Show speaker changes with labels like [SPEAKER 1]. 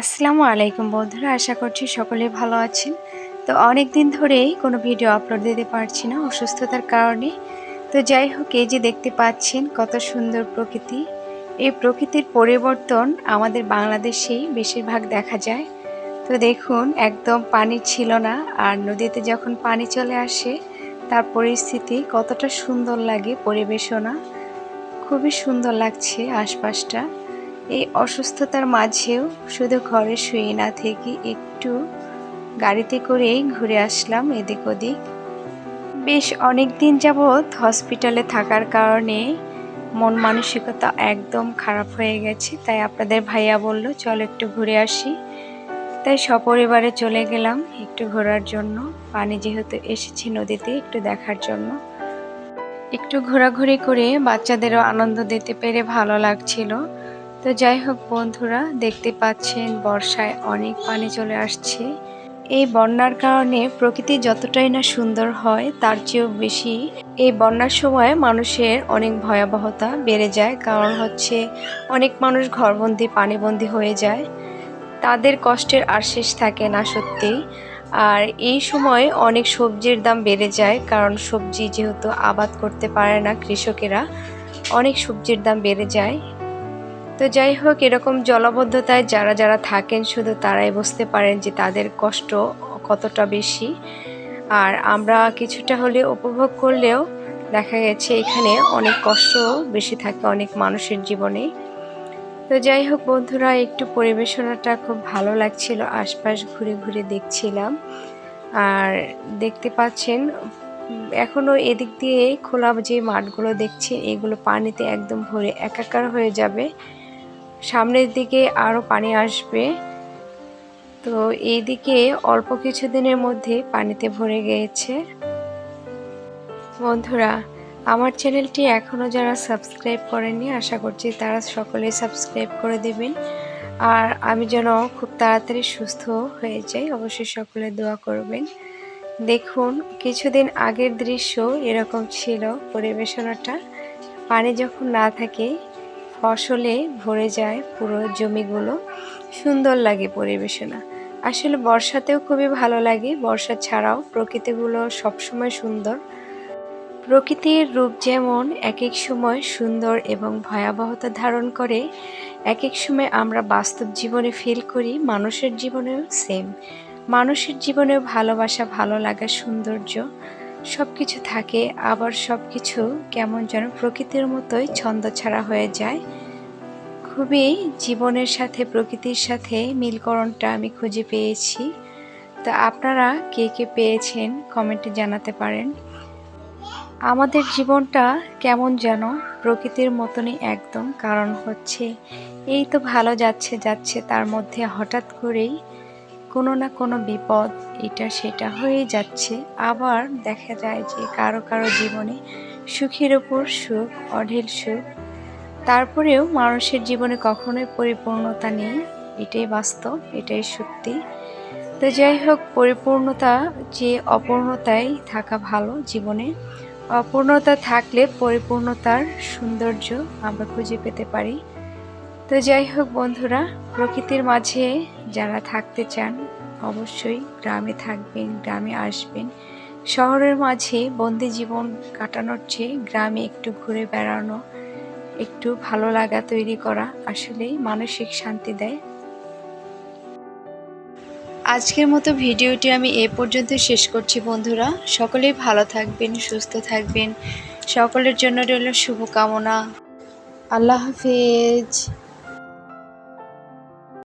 [SPEAKER 1] আসসালামু আলাইকুম বন্ধুরা, আশা করছি সকলে ভালো আছেন। তো অনেক দিন ধরেই কোনো ভিডিও আপলোড দিতে পারছি না অসুস্থতার কারণে। তো যাই হোক, এই যে দেখতে পাচ্ছেন কত সুন্দর প্রকৃতি। এই প্রকৃতির পরিবর্তন আমাদের বাংলাদেশেই বেশিরভাগ দেখা যায়। তো দেখুন, একদম পানি ছিল না, আর নদীতে যখন পানি চলে আসে, তার পরিস্থিতি কতটা সুন্দর লাগে, পরিবেশনা। খুবই সুন্দর লাগছে আশপাশটা। এই অসুস্থতার মাঝেও শুধু ঘরে শুয়ে না থেকে একটু গাড়িতে করেই ঘুরে আসলাম এদিক ওদিক। বেশ অনেক দিন যাবৎ হসপিটালে থাকার কারণে মন মানসিকতা একদম খারাপ হয়ে গেছে, তাই আপনাদের ভাইয়া বলল, চল একটু ঘুরে আসি। তাই সপরিবারে চলে গেলাম একটু ঘোরার জন্য। পানি যেহেতু এসেছি নদীতে একটু দেখার জন্য। একটু ঘোরাঘুরি করে বাচ্চাদেরও আনন্দ দিতে পেরে ভালো লাগছিল। তো যাই হোক বন্ধুরা, দেখতে পাচ্ছেন বর্ষায় অনেক পানি চলে আসছে। এই বন্যার কারণে প্রকৃতি যতটাই না সুন্দর হয়, তার চেয়েও বেশি এই বন্যার সময় মানুষের অনেক ভয়াবহতা বেড়ে যায়। কারণ হচ্ছে অনেক মানুষ ঘরবন্দি, পানিবন্দি হয়ে যায়। তাদের কষ্টের আর শেষ থাকে না সত্যি। আর এই সময় অনেক সবজির দাম বেড়ে যায়, কারণ সবজি যেহেতু আবাদ করতে পারে না কৃষকেরা, অনেক সবজির দাম বেড়ে যায়। তো যাই হোক, এরকম জলবদ্ধতায় যারা যারা থাকেন, শুধু তারাই বুঝতে পারেন যে তাদের কষ্ট কতটা বেশি। আর আমরা কিছুটা হলে উপভোগ করলেও দেখা গেছে এখানে অনেক কষ্ট বেশি থাকে অনেক মানুষের জীবনে। তো যাই হোক বন্ধুরা, একটু পরিবেশনাটা খুব ভালো লাগছিল, আশপাশ ঘুরে ঘুরে দেখছিলাম। আর দেখতে পাচ্ছেন এখনও এদিক দিয়ে খোলা যে মাঠগুলো দেখছি এগুলো পানিতে একদম ভরে একাকার হয়ে যাবে। সামনের দিকে আরও পানি আসবে। তো এইদিকে অল্প কিছু দিনের মধ্যে পানিতে ভরে গিয়েছে বন্ধুরা, আমার চ্যানেলটি এখনও যারা সাবস্ক্রাইব করেননি, আশা করছি তারা সকলেই সাবস্ক্রাইব করে দেবেন। আর আমি যেন খুব তাড়াতাড়ি সুস্থ হয়ে যাই, অবশ্যই সকলে দোয়া করবেন। দেখুন, কিছুদিন আগের দৃশ্য এরকম ছিল পরিবেশনাটা। পানি যখন না থাকে ফসলে ভরে যায় পুরো জমিগুলো। সুন্দর লাগে পরিবেশনা। আসলে বর্ষাতেও খুবই ভালো লাগে। বর্ষা ছাড়াও প্রকৃতিগুলো সবসময় সুন্দর। প্রকৃতির রূপ যেমন এক এক সময় সুন্দর এবং ভয়াবহতা ধারণ করে এক এক সময় আমরা বাস্তব জীবনে ফিল করি, মানুষের জীবনেও সেম মানুষের জীবনেও ভালোবাসা, ভালো লাগা সৌন্দর্য সব কিছু থাকে, আবার সব কিছু কেমন যেন প্রকৃতির মতোই ছন্দ ছাড়া হয়ে যায়। খুবই জীবনের সাথে, প্রকৃতির সাথে মিলকরণটা আমি খুঁজে পেয়েছি। তো আপনারা কে কে পেয়েছেন কমেন্টে জানাতে পারেন। আমাদের জীবনটা কেমন যেন প্রকৃতির মতনই একদম, কারণ হচ্ছে এই তো ভালো যাচ্ছে যাচ্ছে তার মধ্যে হঠাৎ করেই কোনো না কোনো বিপদ, এটা সেটা হয়ে যাচ্ছে। আবার দেখা যায় যে কারও কারও জীবনে সুখের ওপর সুখ, অঢেল সুখ। তারপরেও মানুষের জীবনে কখনোই পরিপূর্ণতা নেই, এটাই বাস্তব, এটাই সত্যি। তো যাই হোক, পরিপূর্ণতা যে অপূর্ণতায় থাকা ভালো জীবনে, অপূর্ণতা থাকলে পরিপূর্ণতার সৌন্দর্য আমরা খুঁজে পেতে পারি। তো যাই হোক বন্ধুরা, প্রকৃতির মাঝে যারা থাকতে চান, অবশ্যই গ্রামে থাকবেন, গ্রামে আসবেন। শহরের মাঝে বন্দি জীবন কাটানোর চেয়ে গ্রামে একটু ঘুরে বেড়ানো, একটু ভালো লাগা তৈরি করা আসলেই মানসিক শান্তি দেয়। আজকের মতো ভিডিওটি আমি এ পর্যন্ত শেষ করছি বন্ধুরা। সকলেই ভালো থাকবেন, সুস্থ থাকবেন। সকলের জন্য রইল শুভকামনা। আল্লাহ হাফেজ।